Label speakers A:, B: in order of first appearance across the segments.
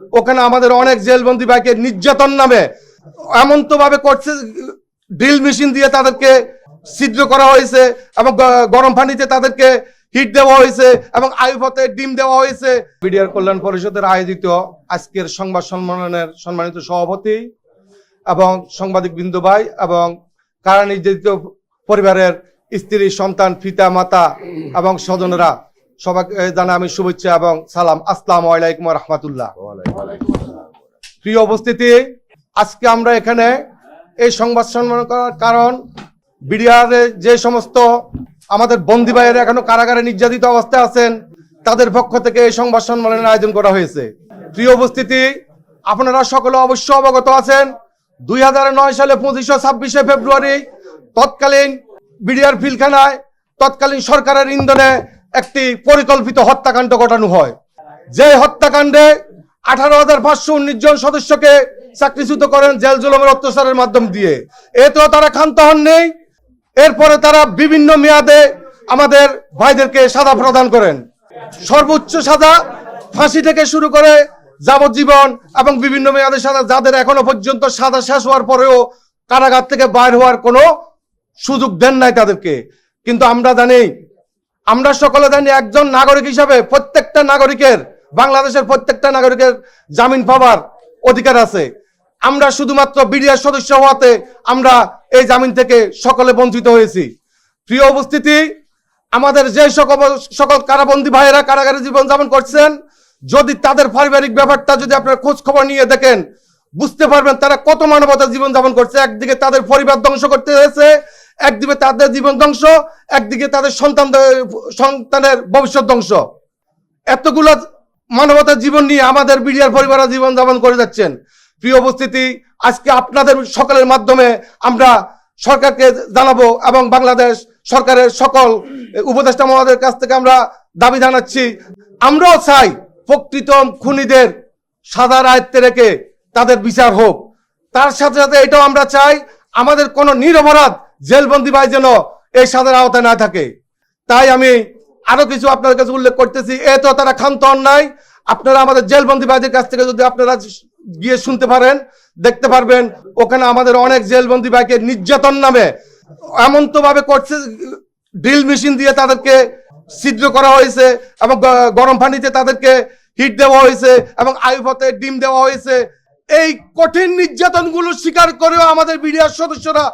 A: ওখানে আমাদের অনেক জেলবন্দি ভাইকে নির্যাতন নামে এমন তো ভাবে করছে, ড্রিল মেশিন দিয়ে তাদেরকে ছিদ্র করা হয়েছে এবং গরম পানিতে তাদেরকে হিট দেওয়া হয়েছে এবং আয়ুপথে ডিম দেওয়া হয়েছে। বিডিআর কল্যাণ পরিষদের আয়োজিত আজকের সংবাদ সম্মেলনের সম্মানিত সভাপতি এবং সাংবাদিক বিন্দু ভাই এবং কারা নির্যাতিত পরিবারের স্ত্রী, সন্তান, পিতা, মাতা এবং স্বজনেরা সবাইকে জানা আমি শুভেচ্ছা এবং সালাম। আসসালামু আলাইকুম রহমতুল্লাহ। প্রিয় উপস্থিতি, আজকে আমরা এখানে এই সংবাদ সম্মেলন করার কারণ, বিডিআরে যে সমস্ত আমাদের বন্দি ভাইয়েরা এখনও কারাগারে নির্যাতিত অবস্থায় আছেন, তাদের পক্ষ থেকে এই সংবাদ সম্মেলনের আয়োজন করা হয়েছে। প্রিয় উপস্থিতি, আপনারা সকলে অবশ্য অবগত আছেন, দুই নয় সালে পঁচিশশো ছাব্বিশে ফেব্রুয়ারি তৎকালীন বিডিআর ফিলখানায় তৎকালীন সরকারের ইন্ধনে একটি পরিকল্পিত হত্যাকাণ্ড ঘটানো হয়। যে হত্যাকাণ্ডে আঠারো হাজার পাঁচশো উনিশ জন সদস্যকে চাকরিচ্যুত করেন জেল জুলমের অত্যাচারের মাধ্যম দিয়ে। এতেও তারা ক্ষান্ত হননি। এরপরে তারা বিভিন্ন মেয়াদে আমাদের ভাইদেরকে সাজা প্রদান করেন। সর্বোচ্চ সাজা ফাঁসি থেকে শুরু করে যাবজ্জীবন এবং বিভিন্ন মেয়াদে সাজা, যাদের এখনও পর্যন্ত সাজা শেষ হওয়ার পরেও কারাগার থেকে বাইর হওয়ার কোনো সুযোগ দেন নাই তাদেরকে। কিন্তু আমরা জানি আমরা সকলে জানি একজন নাগরিক হিসাবে প্রত্যেকটা নাগরিকের, বাংলাদেশের প্রত্যেকটা নাগরিকের জামিন পাওয়ার অধিকার আছে। আমরা শুধুমাত্র বিডিআর সদস্য হওয়াতে আমরা এই জামিন থেকে সকলে বঞ্চিত হয়েছি। প্রিয় উপস্থিতি, আমাদের যে সকল সকল কারাবন্দী ভাইয়েরা কারাগারে জীবন যাপন করছেন, যদি তাদের পারিবারিক ব্যাপারটা যদি আপনারা খোঁজ খবর নিয়ে দেখেন, বুঝতে পারবেন তারা কত মানবতার জীবন যাপন করছে। একদিকে তাদের পরিবার ধ্বংস করতে হয়েছে একদিকে তাদের জীবন ধ্বংস, একদিকে তাদের সন্তান সন্তানের ভবিষ্যৎ ধ্বংস। এতগুলো মানবতার জীবন নিয়ে আমাদের বিডিআর পরিবার জীবন যাপন করে যাচ্ছেন। প্রিয় উপস্থিতি, আজকে আপনাদের সকলের মাধ্যমে আমরা সরকারকে জানাব এবং বাংলাদেশ সরকারের সকল উপদেষ্টা মহোদয়ের কাছ থেকে আমরা দাবি জানাচ্ছি। আমরাও চাই প্রকৃত খুনিদের সাদা আয়ত্তে রেখে তাদের বিচার হোক। তার সাথে সাথে এটাও আমরা চাই, আমাদের কোনো নিরপরাধ জেলবন্দি ভাই যেন এই সাদার আওতায় না থাকে। তাই আমি আরও কিছু আপনাদের কাছে উল্লেখ করতেছি। এ তো তারা ক্ষান্ত অন্যায়। আপনারা আমাদের জেলবন্দি ভাইদের কাছ থেকে যদি আপনারা গিয়ে শুনতে পারেন, দেখতে পারবেন, ওখানে আমাদের অনেক জেলবন্দি ভাইকে নির্যাতন নামে এমন তো ভাবে করছে, ড্রিল মেশিন দিয়ে তাদেরকে ছিদ্র করা হয়েছে এবং গরম পানিতে তাদেরকে হিট দেওয়া হয়েছে এবং আয়ুপথে ডিম দেওয়া হয়েছে। এই কঠিন নির্যাতনগুলো স্বীকার করেও আমাদের বিডিআর সদস্যরা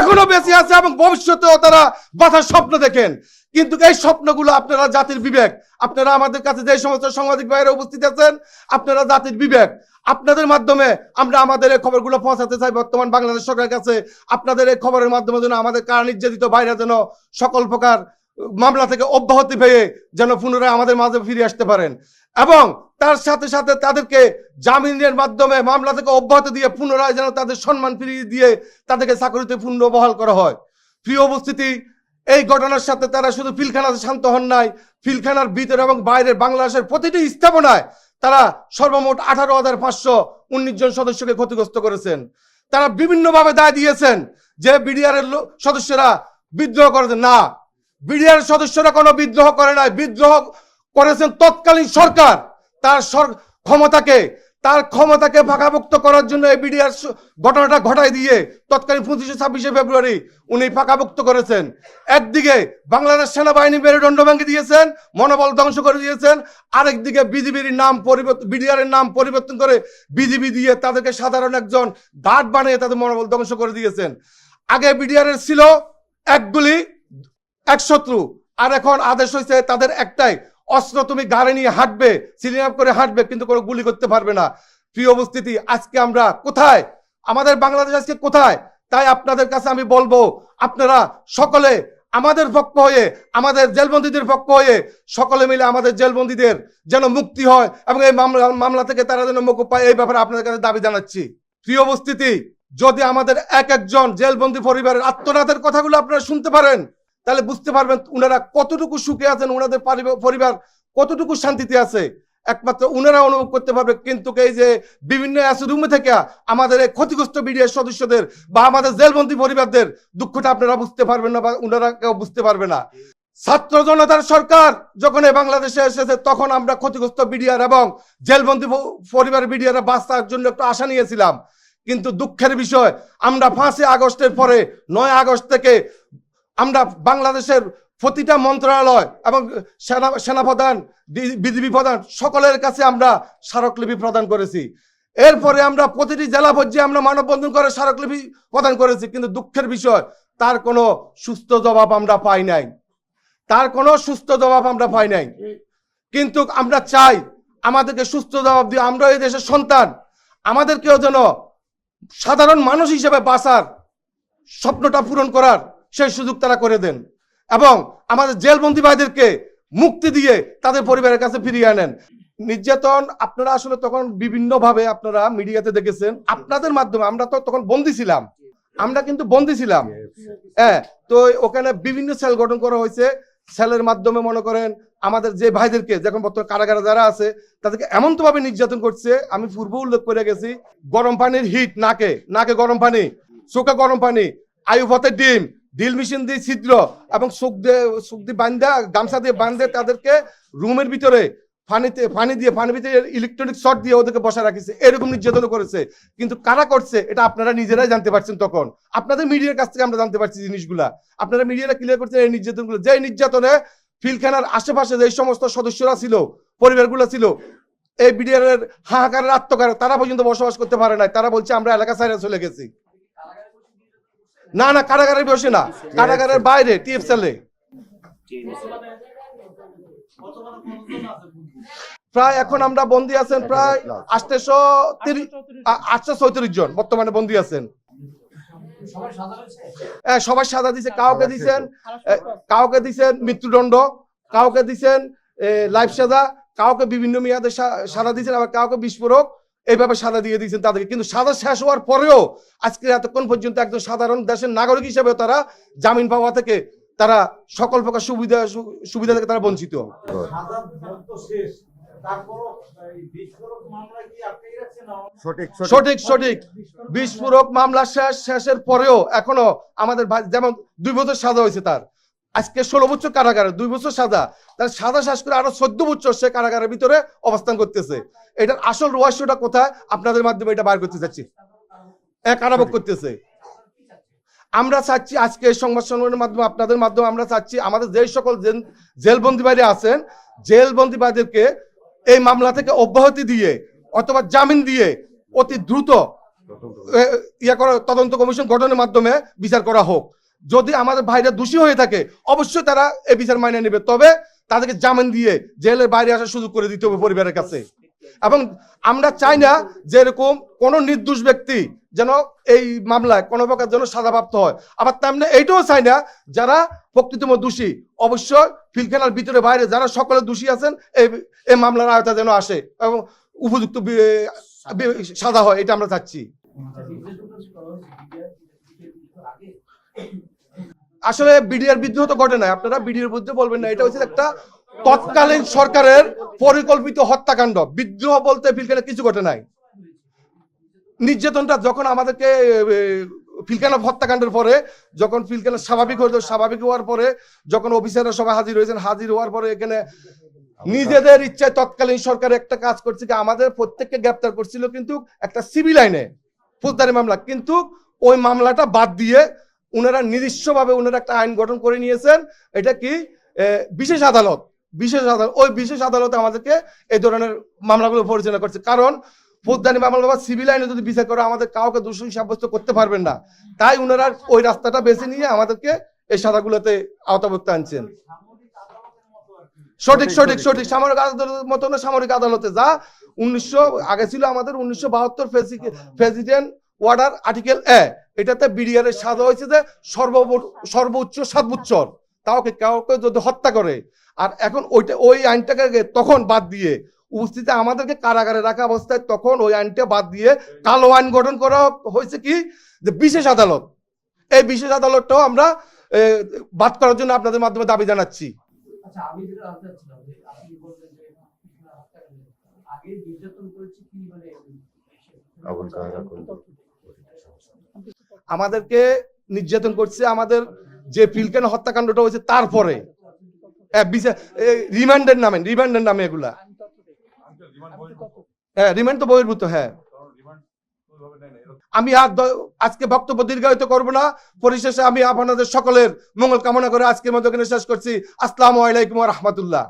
A: এখনও বেঁচে আছে এবং ভবিষ্যতেও তারা বাঁচার স্বপ্ন দেখেন। কিন্তু এই স্বপ্নগুলো আপনারা জাতির বিবেক। আপনারা আমাদের কাছে যে সমস্ত সাংবাদিক ভাইয়েরা উপস্থিত আছেন, আপনারা জাতির বিবেক। আপনাদের মাধ্যমে আমরা আমাদের এই খবরগুলো পৌঁছাতে চাই বর্তমান বাংলাদেশ সরকারের কাছে। আপনাদের এই খবরের মাধ্যমে যেন আমাদের কারা নির্যাতিত ভাইরা যেন সকল প্রকার মামলা থেকে অব্যাহতি পেয়ে যেন পুনরায় আমাদের মাঝে ফিরে আসতে পারেন। এবং তার সাথে সাথে তাদেরকে জামিনের মাধ্যমে মামলা থেকে অব্যাহতি দিয়ে পুনরায় যেন তাদের সম্মান ফিরিয়ে দিয়ে তাদেরকে চাকরিতে পূর্ণ বহাল করা হয়। প্রিয় উপস্থিতি, এই ঘটনার সাথে তারা শুধু ফিলখানাতে শান্ত হন নাই। ফিলখানার ভিতরে এবং বাইরে বাংলাদেশের প্রতিটি স্থাপনায় তারা সর্বমোট আঠারো হাজার পাঁচশো উনিশ জন সদস্যকে ক্ষতিগ্রস্ত করেছেন। তারা বিভিন্নভাবে দায় দিয়েছেন যে বিডিআর সদস্যরা বিদ্রোহ করেছেন না বিডিআর সদস্যরা কোনো বিদ্রোহ করে নাই। বিদ্রোহ করেছেন তৎকালীন সরকার। তার ক্ষমতাকে তার ক্ষমতাকে ফাঁকাভুক্ত করার জন্য এই বিডিআর ঘটনাটা ঘটাই দিয়ে তৎকালীন পঁচিশে ছাব্বিশে ফেব্রুয়ারি উনি ফাঁকাভুক্ত করেছেন। একদিকে বাংলাদেশ সেনাবাহিনী মেরুদণ্ড ভেঙে দিয়েছেন, মনোবল ধ্বংস করে দিয়েছেন। আরেকদিকে বিজিবির নাম পরিবর্তন বিডিআর এর নাম পরিবর্তন করে বিজিবি দিয়ে তাদেরকে সাধারণ একজন গার্ড বানিয়ে তাদের মনোবল ধ্বংস করে দিয়েছেন। আগে বিডিআর এর ছিল এক গুলি এক শত্রু। আর এখন আদেশ হয়েছে তাদের একটাই, অস্ত্র তুমি গাড়ি নিয়ে হাঁটবে সিলিং করে হাঁটবে, কিন্তু কোনো গুলি করতে পারবে না। প্রিয় উপস্থিতি, আজকে আমরা কোথায়? আমাদের বাংলাদেশ আজকে কোথায়? তাই আপনাদের কাছে আমি বলব, আপনারা সকলে আমাদের পক্ষ হয়ে, আমাদের জেলবন্দীদের পক্ষ হয়ে, সকলে মিলে আমাদের জেলবন্দীদের যেন মুক্তি হয় এবং এই মামলা মামলা থেকে তারা যেন মুখ পায়, এই ব্যাপারে আপনাদের কাছে দাবি জানাচ্ছি। প্রিয় উপস্থিতি, যদি আমাদের এক একজন জেলবন্দি পরিবারের আত্মনাথের কথাগুলো আপনারা শুনতে পারেন তাহলে বুঝতে পারবেন ওনারা কতটুকু সুখে আছেন ওনাদের পরিবার কতটুকু শান্তিতে আছে? একমাত্র ওনারা অনুভব করতে পারবে। কিন্তু এই যে বিভিন্ন রুমে থেকে আমাদের এই ক্ষতিগ্রস্ত বিডিআর সদস্যদের বা আমাদের জেলবন্দি পরিবারদের দুঃখটা আপনারা বুঝতে পারবেন না বা ওনারা কেউ বুঝতে পারবে না। ছাত্র জনতার সরকার যখন এই বাংলাদেশে এসেছে, তখন আমরা ক্ষতিগ্রস্ত বিডিআর এবং জেলবন্দি পরিবার বিডিআর বাঁচার জন্য একটু আশা নিয়েছিলাম। কিন্তু দুঃখের বিষয়, আমরা পাঁচই আগস্টের পরে নয় আগস্ট থেকে আমরা বাংলাদেশের প্রতিটা মন্ত্রণালয় এবং সেনা, সেনাপ্রধান বিজিবি প্রধান, সকলের কাছে আমরা স্মারকলিপি প্রদান করেছি। এরপরে আমরা প্রতিটি জেলা পর্যায়ে আমরা মানববন্ধন করে স্মারকলিপি প্রদান করেছি, কিন্তু দুঃখের বিষয়, তার কোনো সুস্থ জবাব আমরা পাই নাই। তার কোনো সুস্থ জবাব আমরা পাই নাই। কিন্তু আমরা চাই, আমাদেরকে সুস্থ জবাব দিয়ে আমরা এই দেশের সন্তান, আমাদেরকেও যেন সাধারণ মানুষ হিসেবে বাঁচার স্বপ্নটা পূরণ করার সেই সুযোগ তারা করে দেন। এবং আমাদের জেলবন্দি ভাইদেরকে মুক্তি দিয়ে তাদের পরিবারের কাছে ফিরিয়ে আনেন। নির্যাতন আপনারা আসলে তখন বিভিন্নভাবে আপনারা মিডিয়াতে দেখেছেন। আপনাদের মাধ্যমে আমরা তো তখন বন্দি ছিলাম। আমরা কিন্তু বন্দি ছিলাম। হ্যাঁ তো ওখানে বিভিন্ন সেল গঠন করা হয়েছে। সেলের মাধ্যমে মনে করেন আমাদের যে ভাইদেরকে যখন বর্তমানে কারাগারে যারা আছে, তাদেরকে এমন তো ভাবে নির্যাতন করছে, আমি পূর্ব উল্লেখ করে গেছি গরম পানির হিট নাকে নাকে গরম পানি চোখে গরম পানি আয়ু পথের ডিম ডিল মেশিন দিয়ে ছিদ্র এবং সুখ দিয়ে সুখ দিয়ে বান্ধা, গামছা দিয়ে বান্ধে তাদেরকে রুমের ভিতরে পানিতে, পানি দিয়ে, পানির ভিতরে ইলেকট্রনিক শর্ট দিয়ে ওদেরকে বসা রাখিছে। এরকম নির্যাতন করেছে। কিন্তু কারা করছে, এটা আপনারা নিজেরাই জানতে পারছেন তখন। আপনাদের মিডিয়ার কাছ থেকে আমরা জানতে পারছি জিনিসগুলা। আপনারা মিডিয়ারা ক্লিয়ার করছেন এই নির্যাতনগুলো। যে নির্যাতনে ফিলখানার আশেপাশে যে সমস্ত সদস্যরা ছিল, পরিবারগুলো ছিল, এই বিডিআর হাহাকারের আত্মকার, তারা পর্যন্ত বসবাস করতে পারে নাই। তারা বলছে, আমরা এলাকা সাইডে চলে গেছি। না না, কারাগারে বসে না। কারাগারের বাইরে, টিএফ সেলে প্রায় এখন আমরা বন্দি আছেন প্রায় আটশো তিরিশ আটশো চৌত্রিশ জন, বর্তমানে বন্দি আছেন। সবাই সাজা দিছে, কাউকে দিছেন কাউকে দিছেন মৃত্যুদণ্ড, কাউকে দিছেন লাইফ সাজা, কাউকে বিভিন্ন মেয়াদে সাজা দিয়েছেন আবার কাউকে বিস্ফোরক। এইভাবে সাজা দিয়ে দিয়েছেন তাদেরকে। কিন্তু সাজা শেষ হওয়ার পরেও আজকে এতক্ষণ পর্যন্ত একজন সাধারণ দেশের নাগরিক হিসেবে তারা জামিন পাওয়া থেকে তারা সকল প্রকার সুবিধা সুবিধা থেকে তারা বঞ্চিত।
B: সাদা ভোট তো শেষ তারপরও এই বিস্ফোরক মামলা কি আটকে গেছে না
C: সঠিক।
A: সঠিক সঠিক। বিস্ফোরক মামলা শেষ শেষের পরেও এখনও আমাদের যেমন দুই বছর সাজা হয়েছে তার। আজকে ষোলো বছর কারাগারে দুই বছর সাজা। তার সাজা শেষ করে আরও চোদ্দ বছর সে কারাগারের ভিতরে অবস্থান করতেছে। এটার আসল রহস্যটা কোথায়? আপনাদের মাধ্যমে এটা বার করতে চাচ্ছি। এক কারাভোগ করতেছে। আমরা চাচ্ছি আজকে এই সংবাদ সম্মেলনের মাধ্যমে আপনাদের মাধ্যমে আমরা চাচ্ছি আমাদের যে সকল জেল- জেলবন্দি বাইরে আছেন জেলবন্দি বাইদেরকে এই মামলা থেকে অব্যাহতি দিয়ে অথবা জামিন দিয়ে অতি দ্রুত ইয়ে করা তদন্ত কমিশন গঠনের মাধ্যমে বিচার করা হোক। যদি আমাদের ভাইরা দোষী হয়ে থাকে, অবশ্যই তারা এই বিচার মাইনে নেবে। তবে তাদেরকে জামিন দিয়ে জেলের বাইরে আসার সুযোগ করে দিতে হবে পরিবারের কাছে। এবং আমরা চাই না যে এরকম কোনো নির্দোষ ব্যক্তি যেন এই মামলায় কোনো প্রকার যেন সাজাপ্রাপ্ত হয়। আবার তেমনি এইটাও চাই না, যারা প্রকৃতম দোষী, অবশ্যই ফিলখানার ভিতরে বাইরে যারা সকলে দোষী আছেন, এই এই মামলার আয়তা যেন আসে এবং উপযুক্ত সাজা হয়, এটা আমরা চাচ্ছি। আসলে বিডিআর বিদ্রোহ তো ঘটে না আপনারা বিডিআর বিরুদ্ধে বলবেন না এটা হচ্ছে একটা তৎকালীন সরকারের পরিকল্পিত হত্যাকাণ্ড বিদ্রোহ বলতে ফিলখানে কিছু ঘটে নাই। নির্যাতনটা যখন আমাদেরকে এ, ফিলখানা হত্যাকাণ্ডের পরে যখন ফিলখানা স্বাভাবিক হতো স্বাভাবিক হওয়ার পরে যখন অফিসাররা সবাই হাজির হয়েছেন হাজির হওয়ার পরে এখানে নিজেদের ইচ্ছায় তৎকালীন সরকার একটা কাজ করছে কি আমাদের প্রত্যেককে গ্রেপ্তার করছিল কিন্তু একটা সিভিল আইনে ফৌজদারি মামলা। কিন্তু ওই মামলাটা বাদ দিয়ে ওনারা নিজস্বভাবে ওনারা একটা আইন গঠন করে নিয়েছেন। এটা কি? বিশেষ আদালত। বিশেষ আদালত ওই বিশেষ আদালতে আমাদেরকে এই ধরনের মামলাগুলো পরিচালনা করছে। কারণ ফৌজদারি মামলা বা সিভিল আইনে যদি বিচার করে, আমাদের কাউকে দোষী সাব্যস্ত করতে পারবেন না। তাই ওনারা ওই রাস্তাটা বেছে নিয়ে আমাদেরকে এই সাদাগুলোতে আওতাভুক্ত আনছেন। সঠিক সঠিক সঠিক। সামরিক আদালতের মতো না, সামরিক আদালতে যা। উনিশশো, আগে ছিল আমাদের উনিশশো বাহাত্তর প্রেসিডেন্ট ওয়ার্ডার আর্টিকেল এ এটাতে বিডিআর এর সাজা হয়েছে যে সর্ব সর্বোচ্চ সাত বছর কাউকে কাউকে যদি হত্যা করে আর এখন ওইটা ওই আইনটাকে তখন বাদ দিয়ে উপস্থিতি আমাদেরকে কারাগারে রাখা অবস্থায় তখন ওই আইনটা বাদ দিয়ে কালো আইন গঠন করা হয়েছে কি? যে বিশেষ আদালত। এই বিশেষ আদালতটাও আমরা বাদ করার জন্য আপনাদের মাধ্যমে দাবি জানাচ্ছি।
D: আচ্ছা আমি যেটা জানতে চাচ্ছিলাম আপনি বললেন যে আপনারা হত্যাকাণ্ড আগে নির্যাতন করেছে কি মানে?
A: আমাদেরকে নির্যাতন করছে, আমাদের যে ফিলকেন হত্যাকাণ্ডটা হয়েছে তারপরে। রিমান্ডের নামে রিমান্ডের নামে এগুলা। হ্যাঁ রিমান্ড তো বহির্ভূত হ্যাঁ। আমি আর আজকে বক্তব্য দীর্ঘায়িত করব না। পরিশেষে আমি আপনাদের সকলের মঙ্গল কামনা করে আজকের মতো এখানে শেষ করছি। আসসালামু আলাইকুম রহমতুল্লাহ।